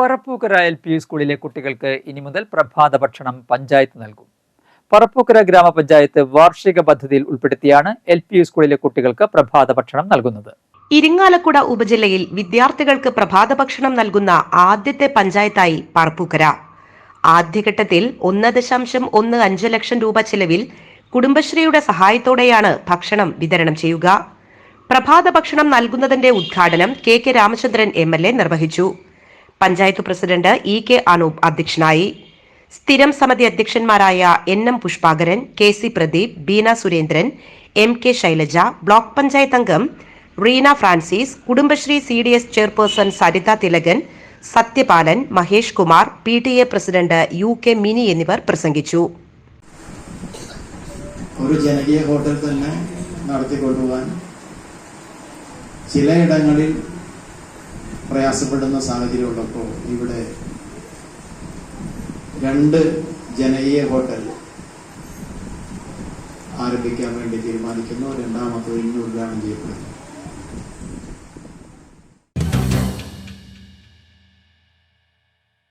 Parappukkara L P സ്കൂളിലെ കുട്ടികൾക്ക് ഇനി മുതൽ പ്രഭാത ഭക്ഷണം പഞ്ചായത്ത് നൽകും. പറപ്പൂക്കര ഗ്രാമപഞ്ചായത്ത് വാർഷിക പദ്ധതിയിൽ ഉൾപ്പെടുത്തിയാണ് എൽ പി സ്കൂളിലെ കുട്ടികൾക്ക് പ്രഭാത ഭക്ഷണം നൽകുന്നത്. ഇരിങ്ങാലക്കുട ഉപജില്ലയിൽ വിദ്യാർത്ഥികൾക്ക് പ്രഭാത ഭക്ഷണം നൽകുന്ന ആദ്യത്തെ പഞ്ചായത്തായി പറപ്പൂക്കര. ആദ്യഘട്ടത്തിൽ ഒന്ന് ദശാംശം ഒന്ന് അഞ്ച് ലക്ഷം രൂപ ചെലവിൽ കുടുംബശ്രീയുടെ സഹായത്തോടെയാണ് ഭക്ഷണം വിതരണം ചെയ്യുക. പ്രഭാത ഭക്ഷണം നൽകുന്നതിന്റെ ഉദ്ഘാടനം K K Ramachandran M L A നിർവഹിച്ചു. Panchayat president E K Anoop അധ്യക്ഷനായി. സ്ഥിരം സമിതി അധ്യക്ഷന്മാരായ N M Pushpakaran K C Pradeep Beena Surendran M K Shailaja block panchayat അംഗം Reena Francis Kudumbashree C D S chairperson Saritha Thilakan Sathyapalan Mahesh Kumar P T A president U K Mini എന്നിവർ പ്രസംഗിച്ചു. ഒരു ജനകീയ hotel തന്നെ നടത്തിക്കൊണ്ടുപോകാൻ ചിലയിടങ്ങളിൽ പ്രയാസപ്പെടുന്ന സാഹചര്യമുള്ളപ്പോൾ ഇവിടെ രണ്ട് ജനകീയ ഹോട്ടൽ ആരംഭിക്കാൻ വേണ്ടി തീരുമാനിക്കുന്നു. രണ്ടാമത്തെ ഇന്ന് ഉദ്ഘാടനം ചെയ്യപ്പെടുന്നു.